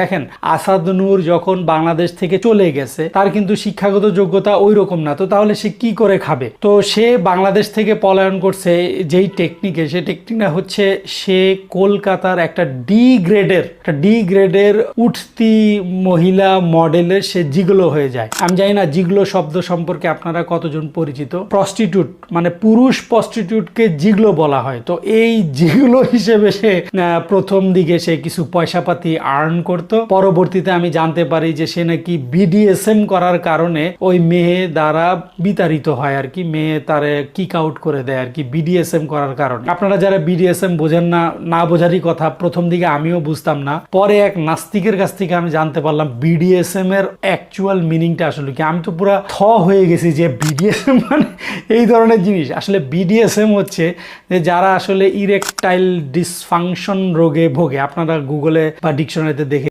দেখেন, আসাদ নূর যখন বাংলাদেশ থেকে চলে গেছে, তার কিন্তু শিক্ষাগত যোগ্যতা ওই রকম না। তো তাহলে সে কি করে খাবে? তো সে বাংলাদেশ থেকে পলায়ন করছে, যেই টেকনিকে সে টেকনিকটা হচ্ছে সে কলকাতার একটা ডি গ্রেডের ডি গ্রেডের উঠতি মহিলা মডেলের সে জিগলো হয়ে যায়। আমি জানি না, জিগলো শব্দ সম্পর্কে আপনারা কতজন পরিচিত? প্রস্টিটিউট মানে পুরুষ প্রস্টিটিউটকে জিগলো বলা হয়। তো এই জিগলো হিসেবে সে প্রথম দিকে সে কিছু পয়সাপাতি আর্ন করত। পরবর্তীতে আমি জানতে পারি যে সে নাকি বিডিএসএম করার কারণে ওই মেয়ে দ্বারা বিতাড়িত হয় আর কি। মেয়ে তারে কিক আউট করে দেয় আর কি বিডিএসএম করার কারণে। আপনারা যারা বিডিএসএম বোঝেন না না বোঝারই কথা, প্রথম দিকে আমিও বুঝতাম না। পরে এক নাস্তিকের কাছ থেকে আমি জানতে পারলাম বিডিএসএম এর অ্যাকচুয়াল মিনিংটা আসলে কি। আমি তো পুরো থ হয়ে গেছি যে বিডিএসএম মানে এই ধরনের জিনিস। আসলে বিডিএসএম হচ্ছে যে যারা আসলে ইরেকটাইল ডিসফাংশন রোগে ভোগে। আপনারা গুগলে বা ডিকশনারিতে